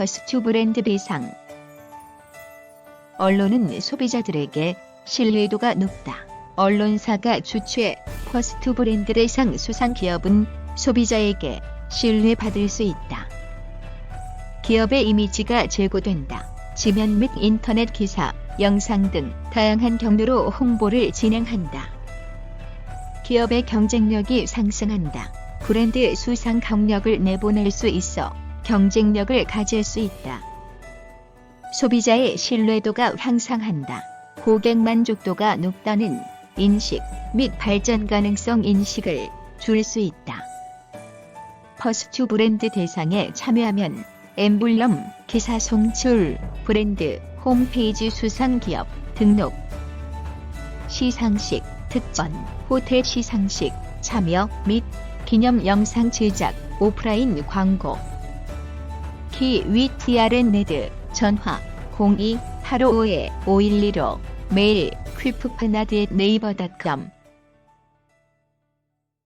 퍼스트 브랜드 대상. 언론은 소비자들에게 신뢰도가 높다. 언론사가 주최 퍼스트 브랜드 대상 수상 기업은 소비자에게 신뢰받을 수 있다. 기업의 이미지가 제고된다. 지면 및 인터넷 기사, 영상 등 다양한 경로로 홍보를 진행한다. 기업의 경쟁력이 상승한다. 브랜드 수상 경력을 내보낼 수 있어 경쟁력을 가질 수 있다. 소비자의 신뢰도가 향상한다. 고객 만족도가 높다는 인식 및 발전 가능성 인식을 줄 수 있다. 퍼스트 브랜드 대상에 참여하면 엠블럼, 기사 송출, 브랜드, 홈페이지 수상 기업, 등록, 시상식, 특전, 호텔 시상식, 참여 및 기념 영상 제작, 오프라인 광고. 키 위TRN 네드, 전화 02-855-5115, 메일 퀴프파나드의 네이버닷컴